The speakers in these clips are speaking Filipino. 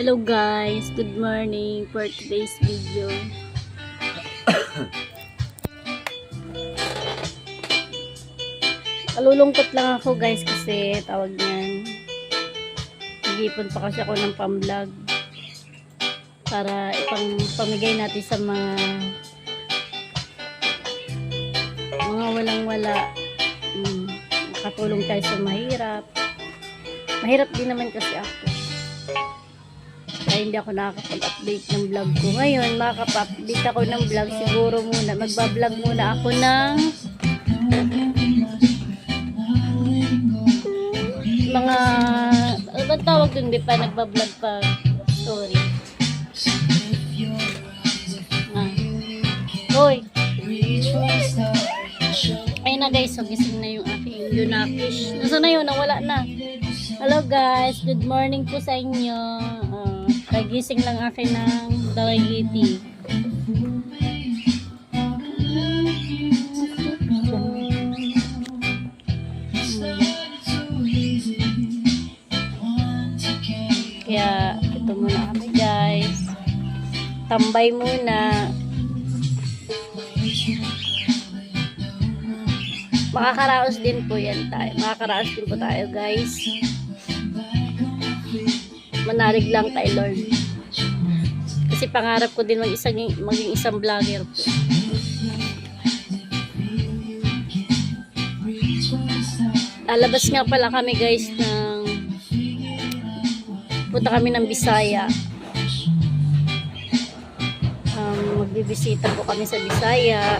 Hello guys, good morning for today's video. Alulungkot lang ako guys kasi tawag niyan. Nag-ipon pa kasi ako ng pamblog para ipang pamigay natin sa mga mga walang wala. Mm, makatulong tayo sa mahirap. Mahirap din naman kasi ako. Kaya hindi ako nakakapag-update ng vlog ko. Ngayon, makakapag-update ako ng vlog. Siguro muna, magbablog muna ako ng mga, ano ba tawag dun? Di pa nagbablog pa. Sorry. Ah. Hoy! Ayun na guys, so gising na yung aking Yunakish. Nasaan na yun? Nawala na. Hello guys, good morning po sa inyo. Uh, lang akin ng Dawagiti. Kaya ito muna kami guys. Tambay muna. Makakaraos din po yan tayo. Makakaraos din po tayo guys. Manarig lang tayo Lord. Kasi pangarap ko din mag isang, maging isang vlogger po. Lalabas nga pala kami guys ng punta kami ng Bisaya. Um, magbibisita po kami sa Bisaya.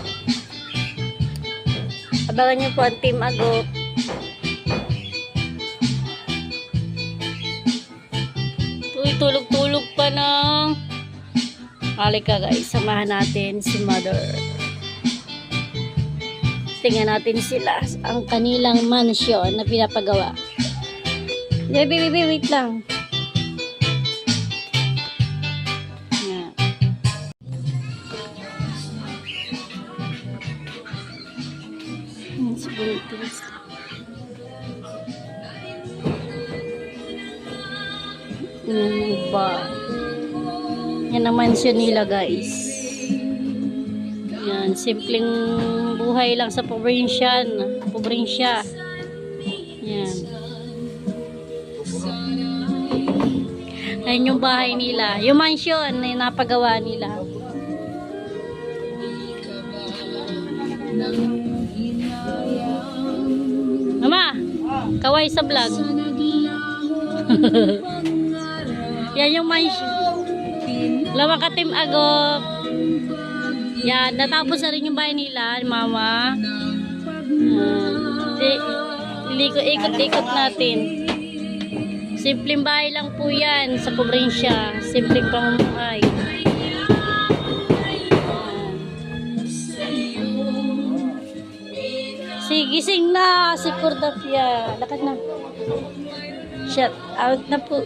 Abangan niyo po ang Team Agop. Tulog-tulog pa ng Halika guys, samahan natin si Mother. Tingnan natin sila ang kanilang mansion na pinapagawa. Baby, baby, wait lang. Yan. Yan, si Buntis. Yan ang mansion nila guys. Yan, simpleng buhay lang sa probinsyan. Probinsya. Yan. Ayan yung bahay nila. Yung mansion na napagawa nila. Mama, kaway sa vlog. Yan yung mansion. Lawa ka Team Agop. Yan, natapos na rin yung bahay nila, mama. Ikot-ikot natin. Simpleng bahay lang po yan sa probinsya. Simpleng pamumuhay. Sige, gising na si Cordafia. Lakad na. Shut out na po.